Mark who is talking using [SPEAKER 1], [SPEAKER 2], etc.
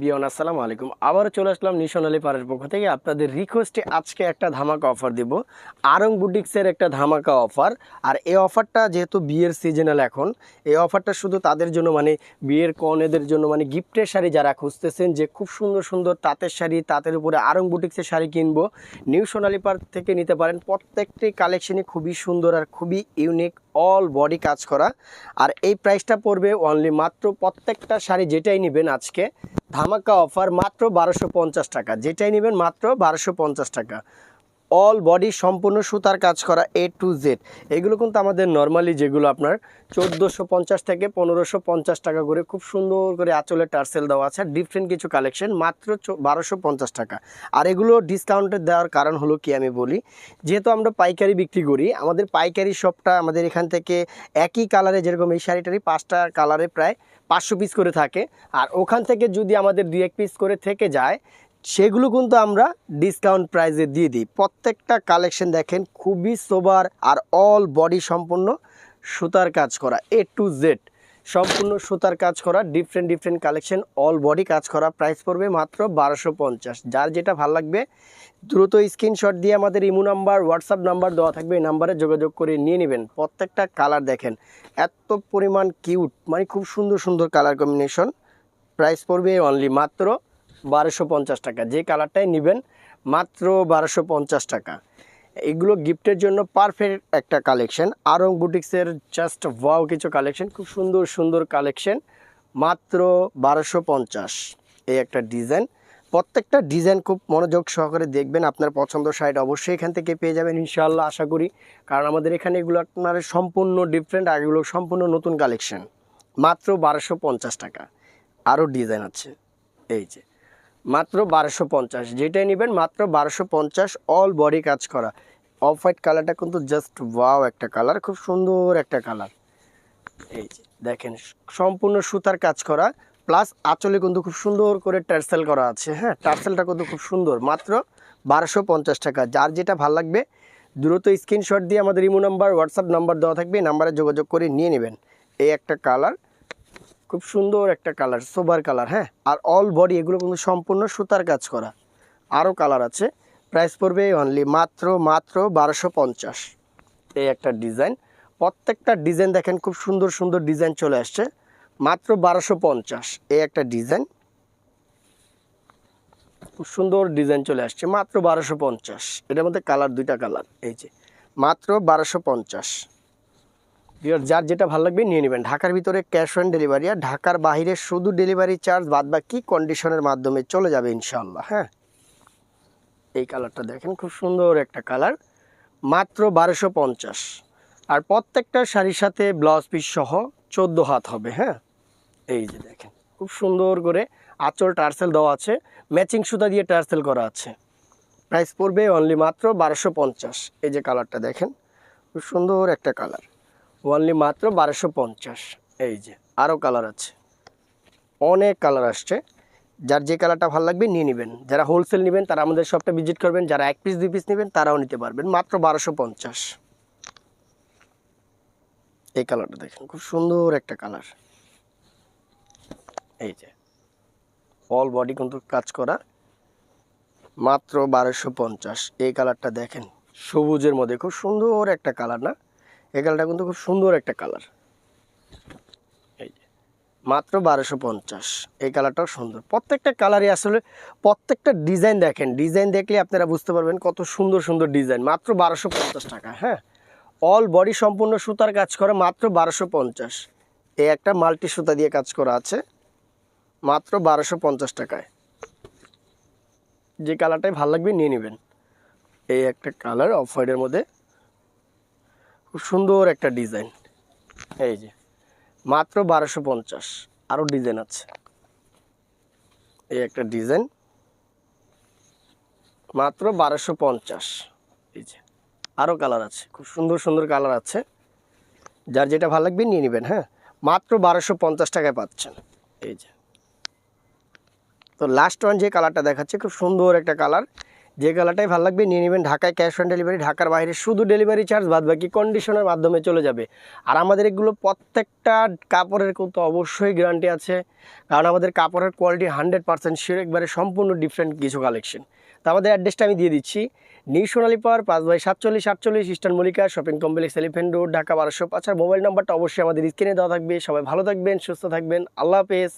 [SPEAKER 1] বিয়ন, আসসালামু আলাইকুম। আবারও চলে আসলাম নিশন আলী পাড়ের পক্ষ থেকে। আপনাদের রিকোয়েস্টে আজকে একটা ধামাকা অফার দিব। আরং বুটিক্সের একটা ধামাকা অফার আর এই অফারটা যেহেতু বিয়ের সিজনাল এখন, এই অফারটা শুধু তাদের জন্য মানে বিয়ের কনেদের জন্য মানে গিফটের শাড়ি যারা খুঁজতেছেন যে খুব সুন্দর সুন্দর তাঁতের শাড়ি, তাঁতের উপরে আরং বুটিক্সের শাড়ি কিনবো, নিউ সোনালী পার্ক থেকে নিতে পারেন। প্রত্যেকটি কালেকশনই খুবই সুন্দর আর খুবই ইউনিক অল বডি কাজ করা। আর এই প্রাইসটা পড়বে অনলি মাত্র প্রত্যেকটা শাড়ি যেটাই নেবেন আজকে ধামাকা অফার মাত্র বারোশো পঞ্চাশ টাকা। যেটাই নেবেন মাত্র বারোশো পঞ্চাশ টাকা। অল বডি সম্পূর্ণ সুতার কাজ করা এ টু জেড এগুলো কিন্তু আমাদের নর্মালি যেগুলো আপনার চোদ্দোশো পঞ্চাশ থেকে পনেরোশো পঞ্চাশ টাকা করে খুব সুন্দর করে আঁচলে টার্সেল দেওয়া আছে। ডিফারেন্ট কিছু কালেকশন মাত্র বারোশো পঞ্চাশ টাকা। আর এগুলো ডিসকাউন্টে দেওয়ার কারণ হলো কি আমি বলি, যেহেতু আমরা পাইকারি বিক্রি করি, আমাদের পাইকারি শপটা আমাদের এখান থেকে একই কালারে যেরকম এই শাড়িটারই পাঁচটা কালারে প্রায় পাঁচশো পিস করে থাকে। আর ওখান থেকে যদি আমাদের দু এক পিস করে থেকে যায়, সেগুলো কিন্তু আমরা ডিসকাউন্ট প্রাইসে দিয়ে দিই। প্রত্যেকটা কালেকশন দেখেন, খুবই সোবার আর অল বডি সম্পন্ন সুতার কাজ করা এ টু জেড সম্পূর্ণ সুতার কাজ করা different different collection all body কাজ করা। প্রাইস পড়বে মাত্র বারোশো পঞ্চাশ। যার যেটা ভালো লাগবে, দ্রুত স্ক্রিনশট দিয়ে আমাদের ইমো নাম্বার হোয়াটসঅ্যাপ নাম্বার দেওয়া থাকবে। এই নাম্বারে যোগাযোগ করে নিয়ে নেবেন। প্রত্যেকটা কালার দেখেন। এত পরিমাণ কিউট মানে খুব সুন্দর সুন্দর কালার কম্বিনেশন প্রাইস পড়বে অনলি মাত্র বারোশো পঞ্চাশ টাকা। যে কালারটাই নেবেন, মাত্র বারোশো পঞ্চাশ টাকা। এগুলো গিফটের জন্য পারফেক্ট একটা কালেকশন। আরং বুটিক্সের জাস্ট ওয়াও কিছু কালেকশন, খুব সুন্দর সুন্দর কালেকশন। মাত্র বারোশো পঞ্চাশ। এই একটা ডিজাইন। প্রত্যেকটা ডিজাইন খুব মনোযোগ সহকারে দেখবেন, আপনার পছন্দ সাইড অবশ্যই এখান থেকে পেয়ে যাবেন, ইনশাআল্লাহ আশা করি। কারণ আমাদের এখানে এগুলো আপনার সম্পূর্ণ ডিফারেন্ট আর এগুলো সম্পূর্ণ নতুন কালেকশন। মাত্র বারোশো পঞ্চাশ টাকা। আরও ডিজাইন আছে। এই যে। মাত্র বারোশো পঞ্চাশ। যেটাই নেবেন মাত্র বারোশো পঞ্চাশ অল বডি কাজ করা। অফ হোয়াইট কালারটা কিন্তু জাস্ট ওয়াও একটা কালার খুব সুন্দর একটা কালার এই যে দেখেন, সম্পূর্ণ সুতার কাজ করা প্লাস আঁচলে কিন্তু খুব সুন্দর করে টার্সেল করা আছে হ্যাঁ? টার্সেলটা কিন্তু খুব সুন্দর, মাত্র বারোশো পঞ্চাশ টাকা। যার যেটা ভালো লাগবে, দ্রুত স্ক্রিনশট দিয়ে আমাদের ইমো নাম্বার হোয়াটসঅ্যাপ নাম্বার দেওয়া থাকবে নাম্বারে যোগাযোগ করে নিয়ে নেবেন। এই একটা কালার খুব সুন্দর একটা কালার সোবার কালার হ্যাঁ? আর অল বডি এগুলো কিন্তু সম্পূর্ণ সুতার কাজ করা। আরও কালার আছে প্রাইস পড়বে অনলি মাত্র মাত্র বারোশো পঞ্চাশ। এই একটা ডিজাইন প্রত্যেকটা ডিজাইন দেখেন, খুব সুন্দর সুন্দর ডিজাইন চলে আসছে। মাত্র বারোশো পঞ্চাশ, এই একটা ডিজাইন খুব সুন্দর ডিজাইন চলে আসছে, মাত্র বারোশো পঞ্চাশ। এটার মধ্যে কালার দুইটা কালার এই যে। মাত্র বারোশো পঞ্চাশ। যার যেটা ভালো লাগবে নিয়ে নেবেন। ঢাকার ভিতরে ক্যাশ অন ডেলিভারি আর ঢাকার বাইরে শুধু ডেলিভারি চার্জ বাদ বাকি কন্ডিশনের মাধ্যমে চলে যাবে ইনশাল্লাহ হ্যাঁ? এই কালারটা দেখেন, খুব সুন্দর একটা কালার মাত্র বারোশো পঞ্চাশ। আর প্রত্যেকটা শাড়ির সাথে ব্লাউজ পিস সহ চোদ্দ হাত হবে হ্যাঁ? এই যে দেখেন, খুব সুন্দর করে আঁচল টার্সেল দেওয়া আছে ম্যাচিং সুতা দিয়ে টার্সেল করা আছে। প্রাইস পড়বে অনলি মাত্র বারোশো পঞ্চাশ। এই যে কালারটা দেখেন, খুব সুন্দর একটা কালার অনলি মাত্র বারোশো পঞ্চাশ। এই যে, আরও কালার আছে। অনেক কালার আসছে। যার যে কালারটা ভালো লাগবে নিয়ে নেবেন। যারা হোলসেল নেবেন, তারা আমাদের শপটা ভিজিট করবেন। যারা এক পিস দুই পিস নেবেন, তারাও নিতে পারবেন। মাত্র বারোশো পঞ্চাশ। এই কালারটা দেখেন, খুব সুন্দর একটা কালার এই যে অল বডি কিন্তু কাজ করা। মাত্র বারোশো পঞ্চাশ। এই কালারটা দেখেন, সবুজের মধ্যে। খুব সুন্দর একটা কালার না? এই কালারটা কিন্তু খুব সুন্দর একটা কালার। এই মাত্র বারোশো পঞ্চাশ। এই কালারটাও সুন্দর। প্রত্যেকটা কালারই আসলে প্রত্যেকটা ডিজাইন দেখেন। ডিজাইন দেখলে আপনারা বুঝতে পারবেন কত সুন্দর সুন্দর ডিজাইন। মাত্র বারোশো পঞ্চাশ টাকা হ্যাঁ? অল বডি সম্পূর্ণ সুতার কাজ করা মাত্র বারোশো পঞ্চাশ। এই একটা মাল্টি সুতা দিয়ে কাজ করা আছে, মাত্র বারোশো পঞ্চাশ টাকায়। যে কালারটাই ভালো লাগবে নিয়ে নেবেন। এই একটা কালার অফ হোয়াইটের মধ্যে খুব সুন্দর একটা ডিজাইন। এই যে, মাত্র বারোশো পঞ্চাশ আরও ডিজাইন আছে। এই একটা ডিজাইন। মাত্র বারোশো পঞ্চাশ, এই যে আরও কালার আছে, খুব সুন্দর সুন্দর কালার আছে। যার যেটা ভালো লাগবে নিয়ে নেবেন হ্যাঁ? মাত্র বারোশো পঞ্চাশ টাকায় পাচ্ছেন, এই যে। তো লাস্ট ওয়ান যে কালারটা দেখাচ্ছে, খুব সুন্দর একটা কালার। যে কালারটাই ভালো লাগবে নিয়ে নেবেন ঢাকায় ক্যাশ অন ডেলিভারি ঢাকার বাইরে শুধু ডেলিভারি চার্জ বাদ বাকি কন্ডিশনের মাধ্যমে চলে যাবে। আর আমাদের এগুলো প্রত্যেকটা কাপড়ের কিন্তু অবশ্যই গ্যারান্টি আছে, কারণ আমাদের কাপড়ের কোয়ালিটি হান্ড্রেড পার্সেন্ট শিওর একবারে সম্পূর্ণ ডিফারেন্ট কিছু কালেকশন তো আমাদের অ্যাড্রেসটা আমি দিয়ে দিচ্ছি। নিউ সোনালী পাওয়ার পাঁচ বাই সাতচল্লিশ সাতচল্লিশ eastern Mallika shopping complex elephant road Dhaka বারোশো পাঁচ। আর মোবাইল নাম্বারটা অবশ্যই আমাদের স্ক্রিনে দেওয়া থাকবে। সবাই ভালো থাকবেন, সুস্থ থাকবেন। আল্লাহ হাফেজ।